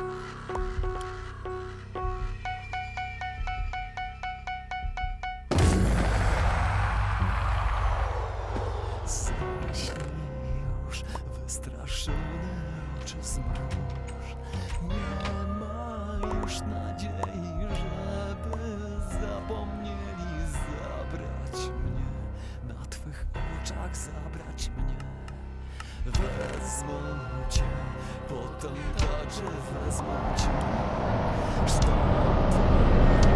うん。wezmą cię Potem także wezmą cię. Kształt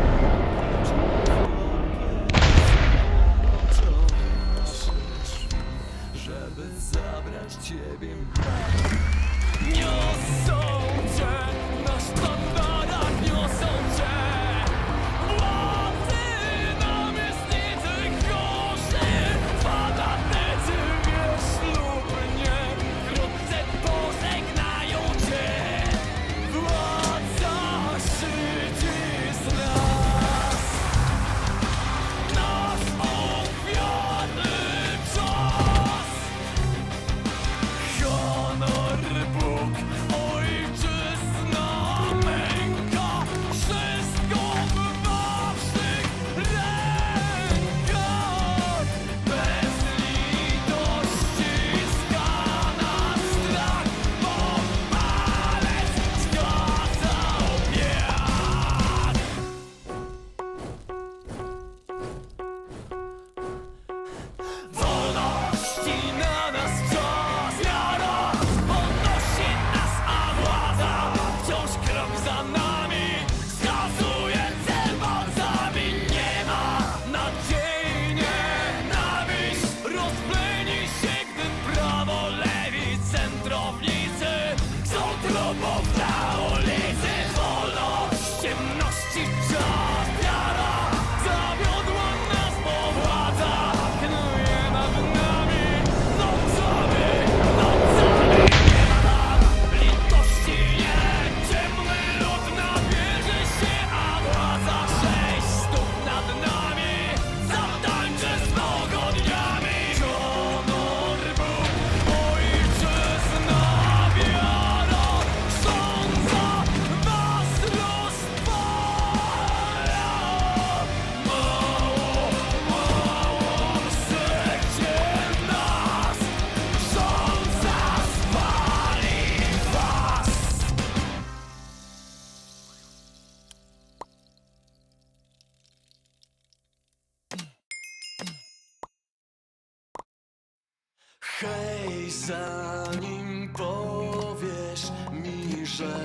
że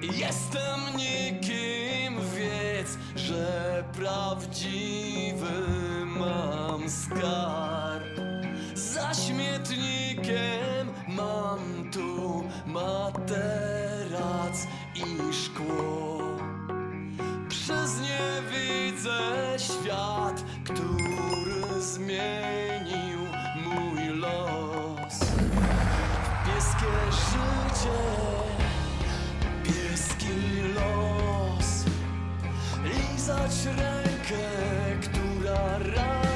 jestem nikim, wiedz, że prawdziwy mam skarb. Za śmietnikiem mam tu materac i szkło. Przez nie widzę świat, który zmienił mój los. W cię pieski los. Lizać rękę, która raz